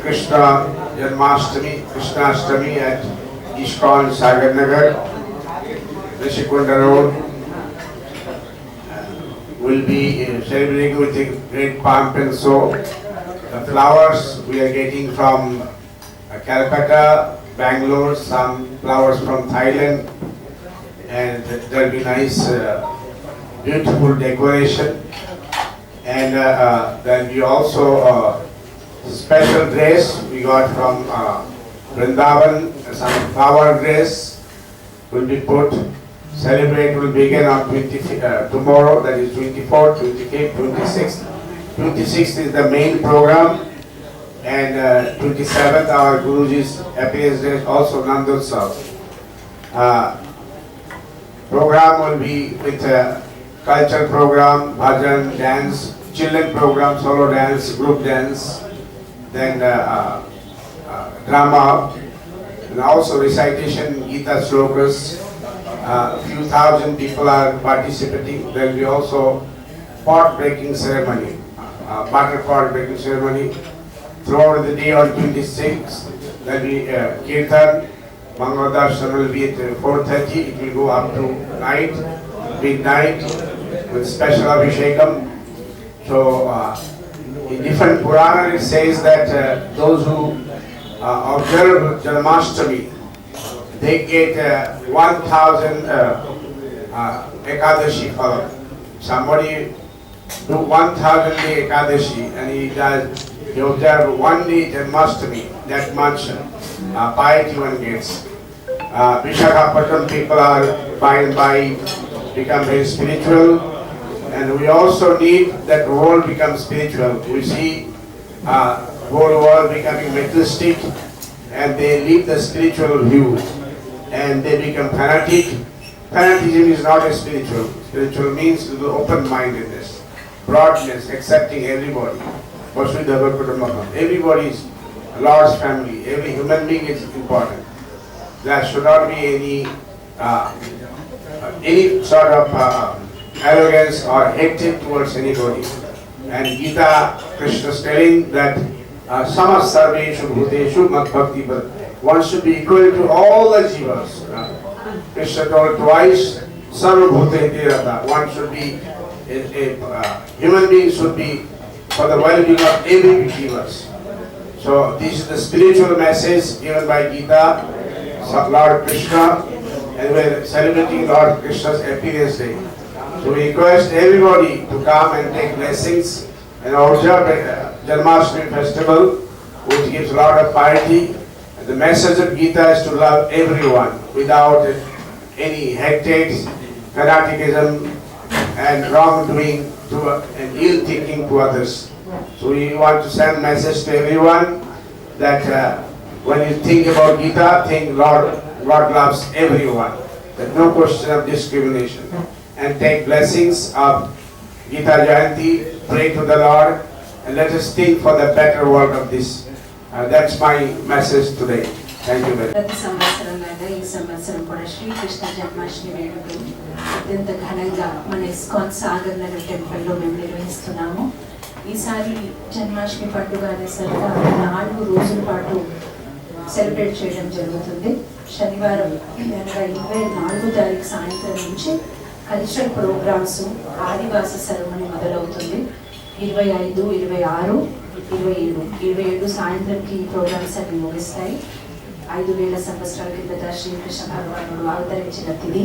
Krishna Janmashtami, Krishnashtami at Ishkan Sagar Nagar, Rishikunda Road. Uh, Will be uh, celebrating with a great pomp and show. The flowers we are getting from uh, Calcutta, Bangalore, some flowers from Thailand, and there'll be nice, uh, beautiful decoration. And uh, uh, then we also, uh, special dress we got from uh, Vrindavan, some flower dress will be put. Celebrate will begin on 20, uh, tomorrow, that is 24, 25, 26. 26th is the main program. And uh, 27th, our Guruji's day, also Nandotsav. Uh, Program will be with a culture program, bhajan, dance, children program, solo dance, group dance, then uh, uh, uh, drama, and also recitation, Gita slokas. A few thousand people are participating. There will be also pot breaking ceremony, uh, butter pot breaking ceremony. Throughout the day on 26th, there will be uh, kirtan, Mangaladarshan will be at uh, 4:30, it will go up to night, midnight, with special abhishekam. So, uh, in different Purana, it says that uh, those who uh, observe Janmashtami, they get uh, 1,000 uh, uh, Ekadashi phalam. Somebody do 1,000 day Ekadashi and he does, he observe one day Janmashtami, that much uh, piety one gets. Uh, Vishakhapatnam people are by and by become very spiritual and we also need that world become spiritual. We see uh, whole world becoming materialistic and they leave the spiritual view and they become fanatic. Fanaticism is not a spiritual. Spiritual means open-mindedness, broadness, accepting everybody. Everybody is Lord's family. Every human being is important. There should not be any uh, any sort of uh, arrogance or hatred towards anybody. And Gita, Krishna is telling that uh, sama sarveshu bhuteshu bhad. One should be equal to all the jivas. Uh, Krishna told twice, sarva bhuteti. One should be, a, a uh, human being should be for the well-being of every jivas. So this is the spiritual message given by Gita, Lord Krishna, and we're celebrating Lord Krishna's appearance day. We request everybody to come and take blessings and observe the Janmashtami festival, which gives a lot of piety. The message of Gita is to love everyone without any hatred, fanaticism, and wrongdoing to and ill thinking to others. So we want to send message to everyone that uh, when you think about Gita, think Lord, Lord loves everyone. There's no question of discrimination. And take blessings of Gita Jayanti, pray to the Lord, and let us think for the better world of this. Uh, that's my message today. Thank you very much. ప్రతి సంవత్సరం లాగా ఈ సంవత్సరం కూడా శ్రీకృష్ణ జన్మాష్టమి వేడుకలు అత్యంత ఘనంగా మన ఇస్కాన్ సాగర్ నగర్ టెంపుల్లో మేము నిర్వహిస్తున్నాము ఈసారి జన్మాష్టమి పండుగ అనేసరిగా నాలుగు రోజుల పాటు సెలబ్రేట్ చేయడం జరుగుతుంది శనివారం అనగా ఇరవై నాలుగో తారీఖు సాయంత్రం నుంచి కల్చరల్ ప్రోగ్రామ్స్ ఆదివాస సెరమనీ మొదలవుతుంది. ఇరవై ఐదు ఇరవై ఆరు ఇరవై ఏడు. ఇరవై ఏడు సాయంత్రంకి ఈ ప్రోగ్రామ్స్ అన్ని ముగిస్తాయి. ఐదు వేల సంవత్సరాల కిందట శ్రీకృష్ణ భగవానుడు అవతరించిన తిది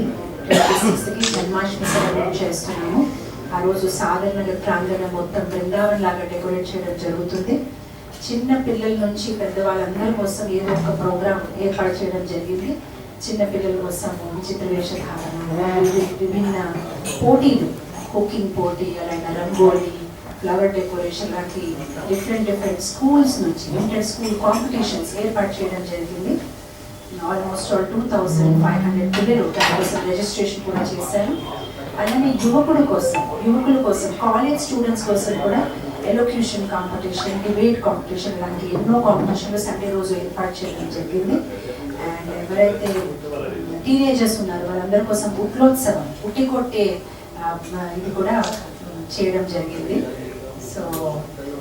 ట్వంటీ సిక్స్త్కి జన్మాష్టమి సెలబ్రేట్ చేస్తున్నాము. ఆ రోజు సాధారణ ప్రాంగణం మొత్తం బృందావన్ లాగా డెకరేట్ చేయడం జరుగుతుంది. చిన్న పిల్లల నుంచి పెద్దవాళ్ళందరి కోసం ఏదో ఒక ప్రోగ్రామ్ ఏర్పాటు చేయడం జరిగింది. చిన్న పిల్లల కోసం చిత్రవేషధార విభిన్న పోటీలు కుకింగ్ పోటీ అలాగే రంగోలీ ఫ్లవర్ డెకరేషన్ లాంటి డిఫరెంట్ డిఫరెంట్ స్కూల్స్ నుంచి ఇంటర్ స్కూల్ కాంపిటీషన్స్ ఏర్పాటు చేయడం జరిగింది. Almost all two thousand five hundred పిల్లలు దానికోసం రిజిస్ట్రేషన్ కూడా చేశారు. అలానే యువకుడు కోసం యువకుల కోసం కాలేజ్ స్టూడెంట్స్ కోసం కూడా ఎలోక్యూషన్ కాంపిటీషన్ డిబేట్ కాంపిటీషన్ లాంటి ఎన్నో కాంపిటీషన్లు సండే రోజు ఏర్పాటు చేయడం జరిగింది. అండ్ ఎవరైతే టీనేజర్స్ ఉన్నారు. వాళ్ళందరి కోసం ఉట్లోత్సవం ఉట్టి కొట్టే ఇది కూడా చేయడం జరిగింది. సో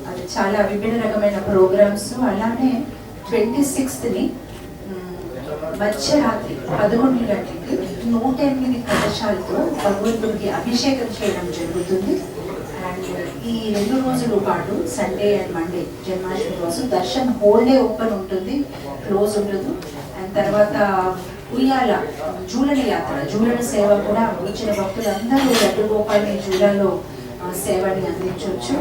అది చాలా విభిన్న రకమైన ప్రోగ్రామ్స్. అలానే ట్వంటీ సిక్స్త్ని మధ్యరాత్రి పదకొండు గంటలకి నూట ఎనిమిది కలశాలతో భగవంతుడికి అభిషేకం చేయడం జరుగుతుంది. అండ్ ఈ రెండు రోజుల పాటు సండే అండ్ మండే జన్మాష్టమి రోజు దర్శన్ హోల్ డే ఓపెన్ ఉంటుంది. క్లోజ్ ఉండదు. అండ్ తర్వాత ఉయ్యాల జూలని యాత్ర. జూలని సేవ కూడా వచ్చిన భక్తులందరూ లడ్డు గోపాలని జూలలో సేవని అందించవచ్చు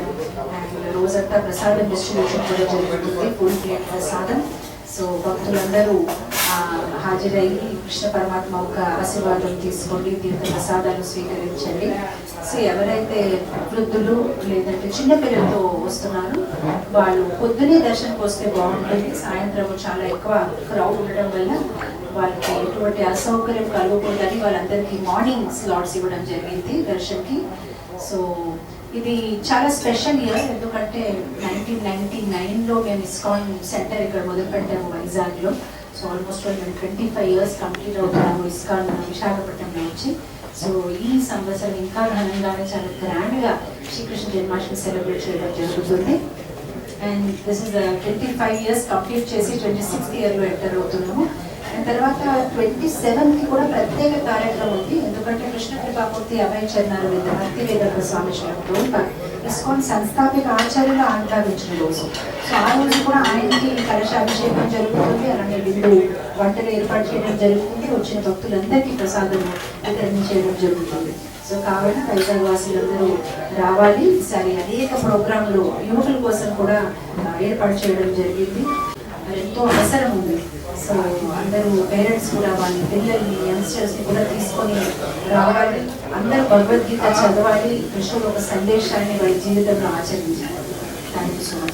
అండ్ రోజంతా ప్రసాదం డిస్ట్రిబ్యూషన్ కూడా జరుగుతుంది ఫుల్ ప్లేట్ ప్రసాదం. సో భక్తులందరూ హాజరయ్యి కృష్ణ పరమాత్మ యొక్క ఆశీర్వాదం తీసుకోండి తీర్థ ప్రసాదాలు స్వీకరించండి. సో ఎవరైతే వృద్ధులు లేదంటే చిన్న వస్తున్నారు వాళ్ళు పొద్దునే దర్శనకు వస్తే బాగుంటుంది. సాయంత్రం చాలా ఎక్కువ క్రౌడ్ ఉండడం వల్ల వాళ్ళకి ఎటువంటి అసౌకర్యం కలగకూడదని వాళ్ళందరికీ మార్నింగ్ స్లాట్స్ ఇవ్వడం జరిగింది దర్శన్కి. సో ఇది చాలా స్పెషల్ ఇయర్ ఎందుకంటే నైన్టీన్ నైన్టీ నైన్లో మేము ఇస్కాన్ సెంటర్ ఇక్కడ మొదలుపెట్టాము వైజాగ్లో. సో ఆల్మోస్ట్ మేము ట్వంటీ ఫైవ్ ఇయర్స్ కంప్లీట్ అవుతున్నాము ఇస్కాన్ విశాఖపట్నంలో వచ్చి. సో ఈ సంవత్సరం ఇంకా ఘనంగానే చాలా గ్రాండ్గా శ్రీకృష్ణ జన్మాష్టమి సెలబ్రేట్ చేయడం జరుగుతుంది. And this is twenty five years complete చేసి ట్వంటీ సిక్స్త్ ఇయర్లో ఎంటర్ అవుతున్నాము. తర్వాత ట్వంటీ సెవెన్కి కూడా ప్రత్యేక కార్యక్రమం ఉంది. ఎందుకంటే కృష్ణ కృపామూర్తి అభయ చరణాలు భక్తి వేదాంత స్వామి శ్రీరంతో ఇస్కాన్ సంస్థాపిక ఆచార్యులు ఆజ్ఞాపించిన రోజు. సో ఆ రోజు కూడా ఆయనకి కలశాభిషేకం జరుగుతుంది. అలాగే విందు వంటలు ఏర్పాటు చేయడం జరుగుతుంది. వచ్చిన భక్తులందరికీ ప్రసాదం వితరణ చేయడం జరుగుతుంది. సో కావున వైజాగ్ వాసులందరూ రావాలి. ఈసారి అనేక ప్రోగ్రాంలు యువకుల కోసం కూడా ఏర్పాటు చేయడం జరిగింది. ఎంతో అవసరం ఉంది. సో అందరూ పేరెంట్స్ కూడా వాళ్ళ పిల్లల్ని యంగ్స్టర్స్ని కూడా తీసుకొని రావాలి. అందరూ భగవద్గీత చదవాలి. కృష్ణుడు ఒక సందేశాన్ని వాళ్ళ జీవితంలో ఆచరించాలి. Thank you so much